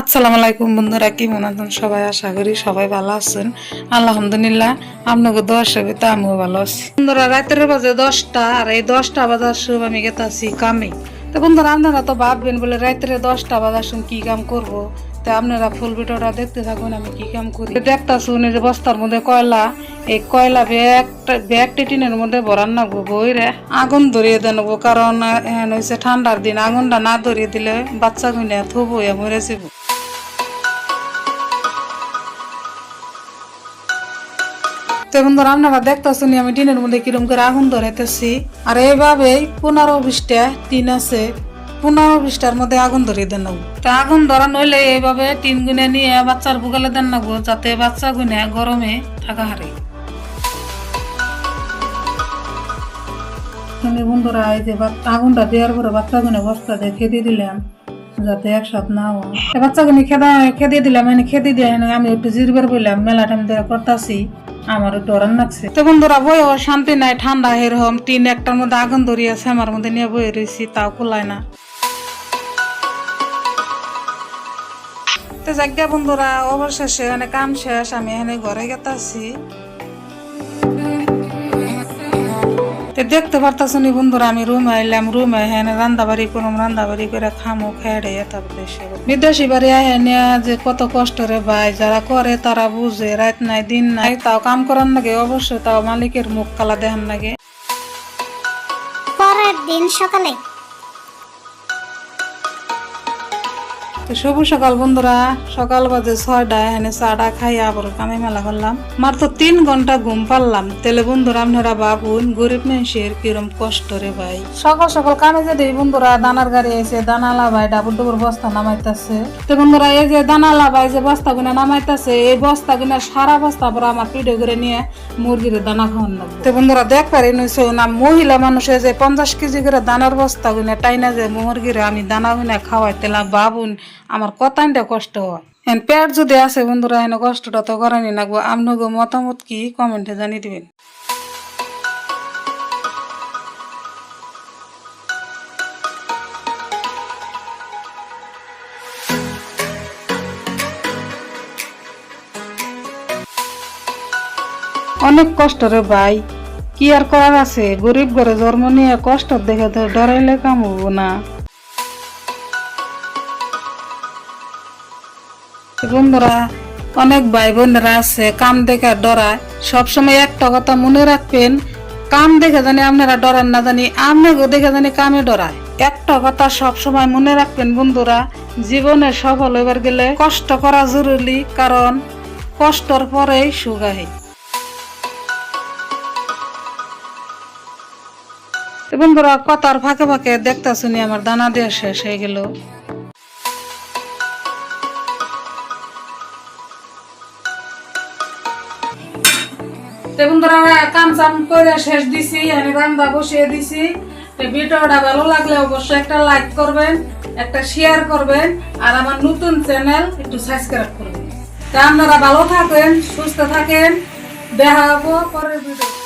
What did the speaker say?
আসসালামু আলাইকুম বন্ধুরা কি মনে আছেন সবাই? আশা করি সবাই ভালো আছেন। আলহামদুলিল্লাহ আপনাকে দশ তো আমিও ভালো আছি। বন্ধুরা, রাতের বাজে দশটা, আর এই দশটা বাজার সব আমি গেতাছি কামে। তো বন্ধুরা, আপনারা তো ভাববেন বলে রাত্রে দশটা বাজার সময় কি কাম করব? তো আপনারা ফুল ভিডিওটা দেখতে থাকুন, আমি কি কাম করি। দেখতাছুন এই যে বস্তার মধ্যে কয়লা, এই কয়লা ব্যাগটা, ব্যাগটি টিনের মধ্যে ভরান নাগবো বইরে। আগুন ধরিয়ে দেনবো কারণ হয়েছে ঠান্ডার দিন, আগুনটা না ধরিয়ে দিলে বাচ্চা গুনে থবো মরে যাব তো বন্ধুরা আপনারা দেখতেছেন আমি টিনের মধ্যে কিরম করে আগুন ধরাইতেছি। আর এইভাবেই পনেরো বিশটা টিন আছে পনেরো বিশটার মধ্যে আগুন ধরিয়ে দেন তো আগুন ধরা নইলে এইভাবে টিন গুনে নিয়ে বাচ্চার বুকালে দেন নেব যাতে বাচ্চা গুনে গরমে থাকা হারে। এখানে বন্ধুরা, এই যে আগুনটা দেওয়ার পরে বাচ্চা গুনে বস্তা দিয়ে খেতে দিলাম, যাতে একসাথ না হয়। তো বাচ্চা গুনে খেদা খেতে দিলাম মানে খেতে দিয়ে আমি একটু জিরবার বললাম মেলা টাইম ধরে করতেছি। আমার ডরান লাগছে। তো বন্ধুরা বই ও শান্তি নাই, ঠান্ডা এরকম টিন একটার মধ্যে আগুন ধরিয়েছে, আমার মধ্যে নিয়ে বই রয়েছি তাও কুলায় না। তো জাগ্যা বন্ধুরা, অবশেষে এখানে কাম শেষ, আমি এখানে ঘরে গেতাছি। দেখতে নি বন্ধুরা, আমি রুমে আইলাম, রুমে হ্যাঁ রান্না বাড়ি করুম রান্না বাড়ি করে খামো, খেয়ে তারপরে দেশে বিদেশি বাড়ি আহে যে কত কষ্ট রে ভাই, যারা করে তারা বুঝে, রাত নাই, দিন নাই, তাও কাম করার লাগে অবশ্যই তাও মালিকের মুখ কালা দেখান লাগে পরের দিন সকালে তো শুভ সকাল বন্ধুরা। সকাল বাজে ছয়টা এখানে চাটা খাই আবার কামে মেলা করলাম। মাত্র তিন ঘণ্টা ঘুম পারলাম। তেলে বন্ধুরা, আপনারা ভাবুন, গরিব মানুষের কিরম কষ্ট রে ভাই। সকাল সকাল কামে যে দেই বন্ধুরা, দানার গাড়ি এসে দানালা ভাই ডাবুর ডুবুর বস্তা নামাইতেছে। তো বন্ধুরা, এই যে দানালা ভাই যে বস্তা গুনা নামাইতেছে, এই বস্তা গুনা সারা বস্তা পরে আমার পিঠে করে নিয়ে মুরগির দানা খাওয়ান লাগবে তো বন্ধুরা দেখ পারি নইছে না, মহিলা মানুষে যে পঞ্চাশ কেজি করে দানার বস্তা গুনা টাইনা যে মুরগিরে আমি দানা গুনা খাওয়াইতেলাম বাবুন আমার কতানটা কষ্ট হয়। এন পেট যদি আছে বন্ধুরা, এনে কষ্টটা তো করানি লাগবো। আপনাকে মতামত কি? কমেন্টে জানিয়ে দিবেন। অনেক কষ্ট রে ভাই। কি আর করার আছে? গরিব ঘরে জন্ম নিয়ে কষ্ট দেখে তো ডরাইলে কাম হব না। বন্ধুরা, অনেক ভাই বোনেরা আছে কাম দেখে ডরায়। সবসময় একটা কথা মনে রাখবেন কাম দেখে জানি আপনারা ডরান না জানি আপনাকেও দেখে জানি কামে ডরায়। একটা কথা সবসময় মনে রাখবেন বন্ধুরা, জীবনে সফল হইবার গেলে কষ্ট করা জরুরি, কারণ কষ্টর পরেই সুখ আহে বন্ধুরা, কথার ফাঁকে ফাঁকে দেখতে শুনি আমার দানা দিয়ে শেষ হয়ে গেল। বন্ধুরা কাম চাম করে শেষ দিছি আমি রান্না বসিয়ে দিছি। ভিডিওটা ভালো লাগলে অবশ্যই একটা লাইক করবেন, একটা শেয়ার করবেন, আর আমার নতুন চ্যানেল একটু সাবস্ক্রাইব করবেন। তা আপনারা ভালো থাকেন, সুস্থ থাকেন, দেখা হব পরের ভিডিও